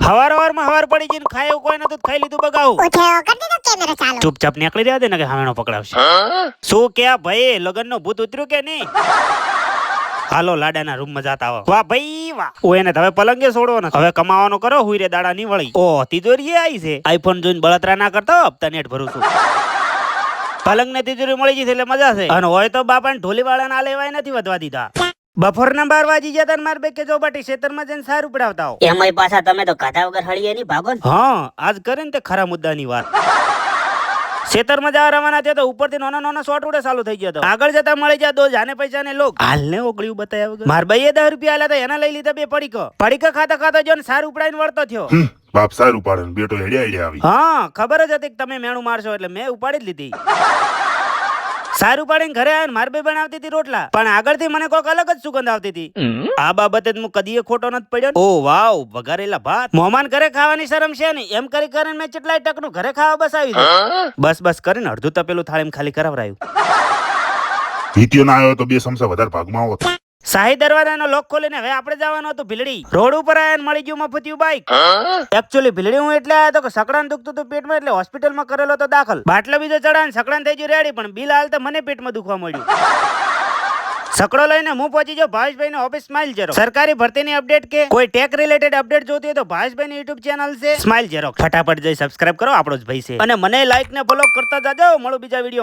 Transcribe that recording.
હવાર હવારમાં હવાર પડી જઈને ખાય એવું કોઈ નતું ખાઈ લીધું બગાવું. ઉઠ્યો કરી દીધો કેમેરો ચાલુ. ચૂપચાપ નીકળી રહ્યા દે ને કે હામેનો પકડાવશે. શું કે આ ભાઈ લગનનું ભૂત ઉતર્યું કે નહીં? હાલો લાડાના રૂમમાં જાતા આવો. વાહ ભાઈ વાહ. ઓ એને હવે પલંગે છોડો ને હવે કમાવાનો કરો હુઈ રે દાડા ની વળી ઓ તિજોરી આવી છે. આઈફોન જોઈને બળતરા ના કરતો હપ્તા નેટ ભરું છું. પલંગ ને તિજોરી મળી જશે એટલે મજા છે. અને હોય તો બાપા ઢોલી વાળા ના લેવાય નથી વધવા દીધા. બપોરના બાર વાગી ગયા તન માર બે કે જો બાટી ખેતરમાં જઈને સારું પડાવતા હો એમાંય પાછા તમે તો કાઢા વગર હળીએ નહીં ભાગો ને. હા આજ કરે ને તે ખરા મુદ્દાની વાત. ખેતરમાં જવા રવાના થયા તો ઉપરથી નાના નાના શોર્ટ ઉડે ચાલુ થઈ ગયો આગળ જતા મળી જાય દો જાને પૈસા ને લોક. હાલને ઓગળ્યું બતાવ્યા વગર. માર ભાઈએ દસ રૂપિયા આલ્યા તો એના લઈ લીધા બે પડીકો. પડીકો ખાતા ખાતા જો ને સારું ઉપડાઈને વળતો થયો. બાપ સારું પાડે ને બેટો હેડ્યા હેડ્યા આવી. હા ખબર જ હતી કે તમે મેણું મારશો એટલે મેં ઉપાડી જ લીધી. સારું પાડીને ઘરે આવ્યા માર બે બનાવતી હતી રોટલા. પણ આગળથી મને કોઈક અલગ જ સુગંધ આવતી હતી. આ બાબતે જ હું કદીએ ખોટો નથી પડ્યો. ઓ વાવ વઘારેલા ભાત. મોમાન ઘરે ખાવાની શરમ છે ને એમ કરી કરીને મેં કેટલાય ટકનું ઘરે ખાવા બસાવી દીધું બસ બસ કરીને અડધું તપેલું થાળીમાં ખાલી કરાવરાયું જીત્યો ના આવ્યો તો બે સમસા વધારે ભાગમાં આવો. શાહી દરવાજાનો લોક ખોલીને હવે આપણે જવાનું હતું ભીલડી. રોડ ઉપર આયા ને મળી ગયું મફતિયું બાઈક એકચ્યુઅલી ભીલડી હું એટલે આવ્યો કે સકડાને દુખતું હતું પેટમાં એટલે હોસ્પિટલમાં કરેલો તો દાખલ. બાટલો બીજો ચડાય સકડાન થઈ ગયું રેડી પણ બિલ હાલ તો મને પેટમાં દુખવા મળ્યું સકડો લઈને હું પહોંચી જાઉં ભાવેશભાઈ ઓફિસ સ્માઇલ જેરો સરકારી ભરતીની અપડેટ કે? કોઈ ટેક રિલેટેડ અપડેટ જોતી હોય તો ભાવેશભાઈ ની યુટ્યુબ ચેનલ છે. સ્માઇલ જેરો ફટાફટ જઈ સબસ્ક્રાઇબ કરો, આપણો જ ભાઈ છે. અને મને લાઈક ને ફોલો કરતા જાજો. મળો બીજા વીડિયો